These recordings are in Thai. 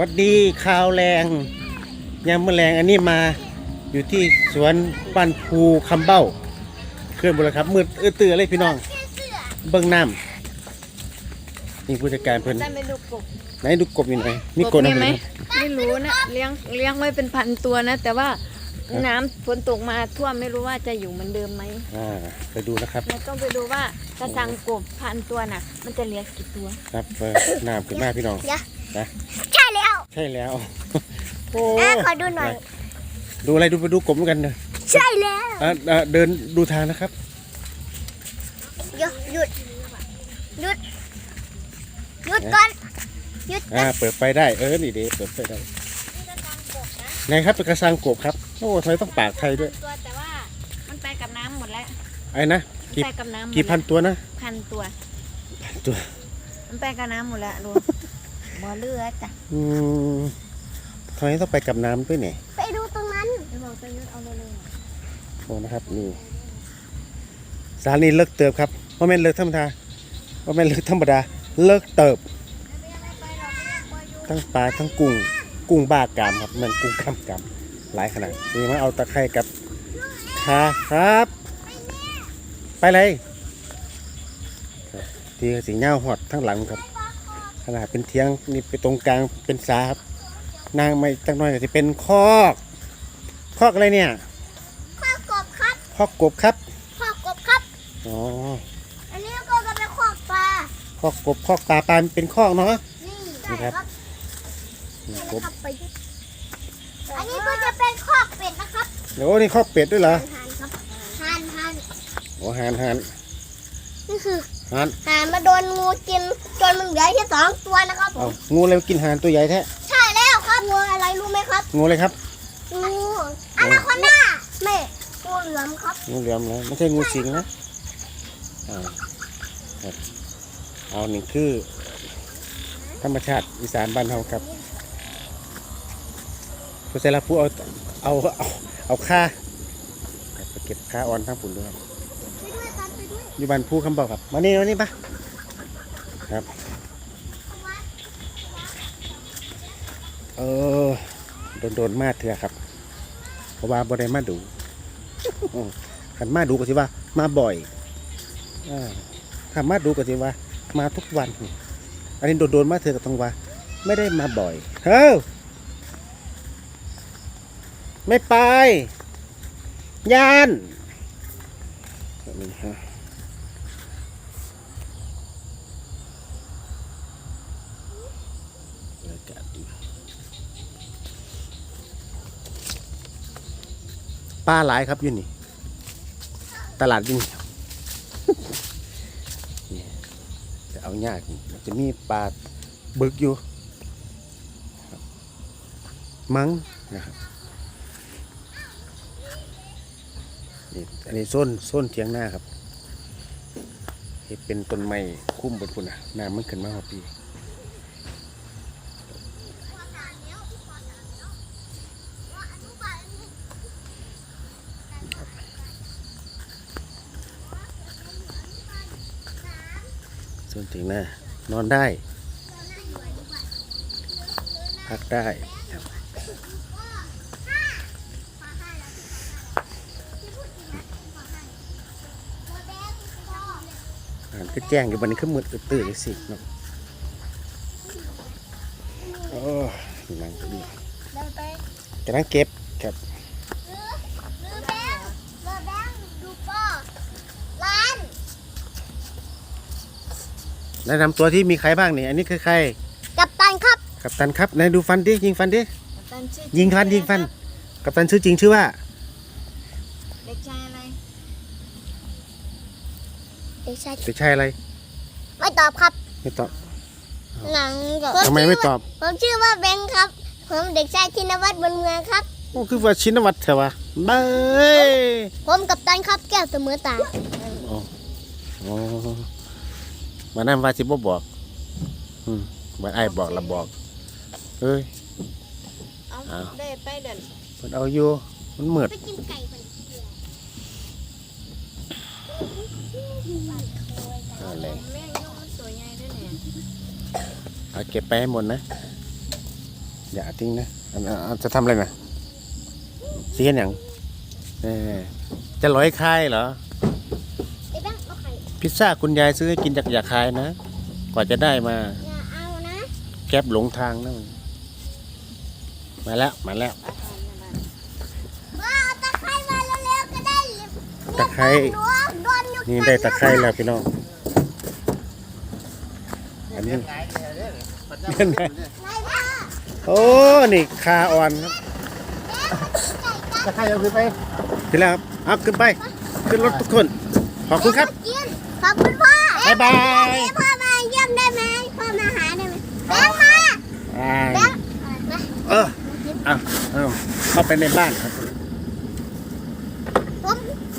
หวัดดีข่าวแรงยามมอแรงอันนี้มาอยู่ที่สวนบ้านภูคำเบ้า เคลื่อนบุรครับมืดเอื้อเตือเลยพี่น้อง เบิ้งน้ำนี่ผู้จัดการเพิ่นได้ไปดูกบไหนดูกบอยู่ไหนมีกบมีนะไหมเพิ่นไม่รู้นะเลี้ยงเลี้ยงไว้เป็นพันตัวนะ แต่ว่าน้ำฝนตกมาท่วมไม่รู้ว่าจะอยู่เหมือนเดิมไหมอ่าไปดูนะครับเราต้องไปดูว่ากระสังกบพันตัวน่ะ มันจะเลี้ยงกี่ตัว ครับเปิดน้ำขึ้นมาพี่น้องเดี๋ยวนะใช่แล้วใช่แล้วโอ้แม่ขอดูหน่อย ดูอะไรดูไปดูกบเหมือนกันเลยใช่แล้วอะอะเดินดูทางนะครับ หยุดหยุดหยุดหยุดก่อนหยุดก่อ่าอนเปิดไฟได้เออนี่เดเปิดไฟได้ไหนครับเป็นกระสังกบครับโอ้ทำไมต้องปากไทยด้วยตัวแต่ว่ามันไปกับน้ำหมดแล้วไอ้นะกี่ไปกับน้ำหมดกี่พันตัวนะ พันตัว พันตัว มันไปกับน้ำหมดแล้วดู บ่อเลือดจ้ะอืมทำไมต้องไปกับน้ำด้วยเนี่ยไปดูตรงนั้นเดี๋ยวบอกจะยึดเอาเลยโอ้นะครับนี่สถานีเลิกเติบครับว่าแม่นเลิกธรรมดาว่าแม่นเลิกธรรมดา เลิกเติบ ทั้งปลาทั้งกุ้ง กุ้งบ้ากามครับมันกุ้งกามกามหลายขนาดนี่มาเอาตะไคร่กับขาครับ ไปเลยครับทีก็สีเงาหอดทั้งหลังครับข นาดเป็นเทียงนี่ไปตรงกลางเป็นสาครับนางไม่จังน้อยก็จะเป็นคอกคอกอะไรเนี่ยข้อกบครับคอกกบครับข้อกบครับอ๋ออันนี้ก็จะเป็นข้อกปลาคอกกบคอกปลาปลาเป็นคอกเนาะนี่นี่ครับนี่นี่กบครับไปอันนี้ก็จะเป็นข้อกเป็ดนะครับโอ้นี่คอกเป็ดด้วยเหรอห่านครับห่านห่านโอ้หานหาน นี่คือหานห่านมาโดนงูกินจนมันเหลือแค่สองตัวนะครับผเอามงูอะไรมากินหานตัวใหญ่แท้ใช่แล้วครับงูอะไรรู้ไหมครับงูอะไรครับงูอนาคอนด้าแม่งูเหลือมครับงูเหลือมแล้วไม่ใช่งูสิงนะอ่าครับเอาหนึ่งคือ ธรรมชาติอีสานบ้านเฮาครับผู้ใส่ละผู้เอาเอาเอาเอาค่าครับไปเก็บค่าออนทั้งปุ่นด้วยครับ อยู่บ้านผู้คำบอกครับมานี่มานี่ปะครับเออโดนโดนมาเถอะครับ เพราะว่าบ่ได้มาดูขันมาดูก็สิว่า มาบ่อยอถ้ามาดูก็สิว่า มาทุกวัน อันนี้โดนโดนมาเถอะก็ต้องว่า ไม่ได้มาบ่อยเฮ้ยไม่ไปยานแบบนี้ฮะบรรยากาศดี ปลาหลายครับอยู่นี่ ตลาดอยิ่นี่จะเอายากจะมีปลาบึกอยู่ มั้งนะครับนี่อันนี้ส้นส้นเทียงหน้าครับเห็ดเป็นต้นไม้คุ้มบนพุ่นนะน้ำมันขึ้นมาหอปี ส้นเทียงหน้านอนได้ พักได้ครับอ่านก็แจ้งอยู่บันนี้ขึ้นมืดอึดตื่นเลยสิเนาะโอ้นั่งก็ดีเดินไปกำลังเก็บครับ หรือหรือแบงค์หรือแบงค์ดูป้อร้าน แนะนำตัวที่มีใครบ้างนี่อันนี้คือใครกับตันครับ กัปตันครับไหนดูฟันดิยิงฟันดิตันชื่อยิงฟันยิงฟัน กัปตันชื่อจริงชื่อว่า เด็กชายอะไร เด็กชายเด็กชายอะไรไม่ตอบครับ ไม่ตอบหนังทำไมไม่ตอบผมชื่อว่าแบงค์ครับ ผมเด็กชายธินวัฒน์บนเมืองครับ โอ้คือว่าชินวัตรเถอะวะเบ้ยผมกับตันครับแก้วเสมอตาอ๋อ มานั่นว่าสิบ่บอก อืมวันไอ้ายบอกละบอกเอ้ย เอาเอา ได้ไปเดินมันเอาอยู่มันเหมือดไปกินไก่ไปเอาเลยแม่งยกมันตัวใหญ่ด้วยเนี่ยเอาเก็บไปให้หมดนะ อย่าทิ้งนะอันอันจะทำอะไรนะสีเห็นอย่างเออจะร้อยคายเหรอ ไอ้แบงค์เอาไข่ พิซซ่าคุณยายซื้อให้กินจากอยากคายนะ กว่าจะได้มา อย่าเอานะแก๊บหลงทางนะมึงมาแล้ว มาแล้วว่าเอาตะไคร้มาเร็วๆก็ได้ตะไคร้โดนโดนอยู่นี่ได้ตะไคร้แล้วพี่น้อง อันนี้เห็นไหมไล่ผ้าโอ้ นี่คาอ่อนครับแม่มันกินไก่กันตะไคร้เอาขึ้นไปขึ้นแล้วครับเอาขึ้นไป ขึ้นรถทุกคน ขอบคุณครับกิน ขอบคุณพ่อบ๊ายบายเอ๊ะพ่อมาเยี่ยมได้ไหมพ่อมาหาได้ไหมแบงค์มาอ่าแบงค์มาเออเอาเอาเข้าไปในบ้านครับ ผม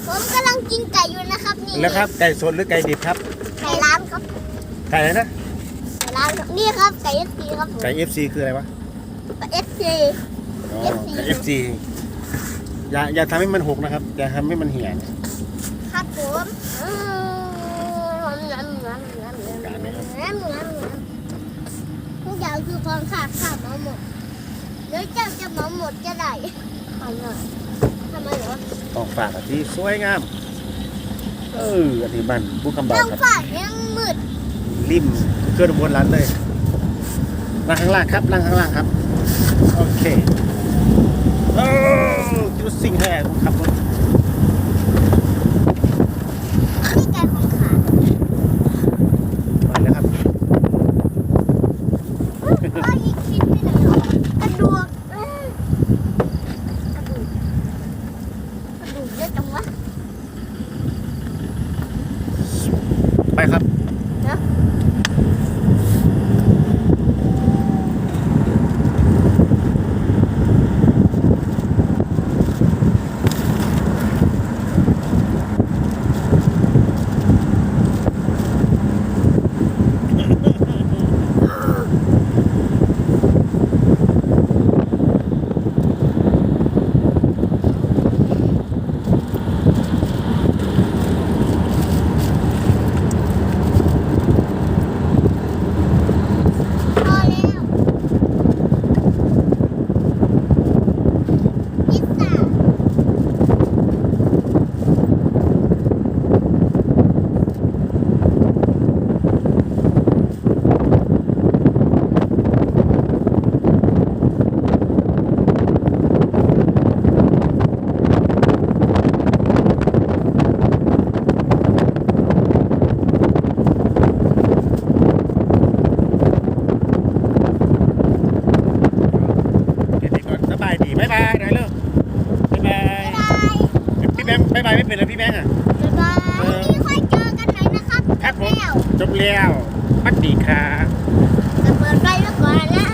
ผมกำลังกินไก่อยู่นะครับนี่แล้วครับไก่สดหรือไก่ดิบครับ ไก่ร้านครับไก่อะไรนะไก่ร้านครับนี่ครับไก่เอฟซีครับผมไก่ FC คืออะไรวะเอฟซี อ๋อ FC ไก่ FC อย่าอย่าทำให้มันหกนะครับอย่าทำให้มันเหี่ย ครับผมอืมน้ำน้ำน้ำ น้ำน้ำน้ำน้ำน้ำทุกอย่างคือความขาดขามาหมดเดี๋ยวเจ้าจะมาหมดจะได้ทำไมทำไมเหรอของฝากที่สวยงาม เอออันนี้มันผู้คำบาเรื่องครับฝากยังมืดริมเครื่องบนร้านเลยนั่งข้างล่างครับนั่งข้างล่างครับ โอเค โอ้คิดสิ่งแห่ขับรถ นี่ไก่ของขา ไปแล้วครับ พ่อยิงคิดไปไหนหรอกระดูกเอ้ยกระดูกกระดูกเยอะจังวะ ไปครับ นะ พอแล้วพิซซ่า เดี๋ยวนี้ก่อนสบายดีบ๊ายบายหน่อยเร็วบ๊ายบาย บ๊ายบาย พี่แบงค์บ๊ายบายไม่เป็นเลยพี่แบงค์อะ บ๊ายบายวันนี้ค่อยเจอกันหน่อยนะครับครับผมแล้วจบแล้วสวัสดีครับจะเปิดไฟไว้ก่อนนะ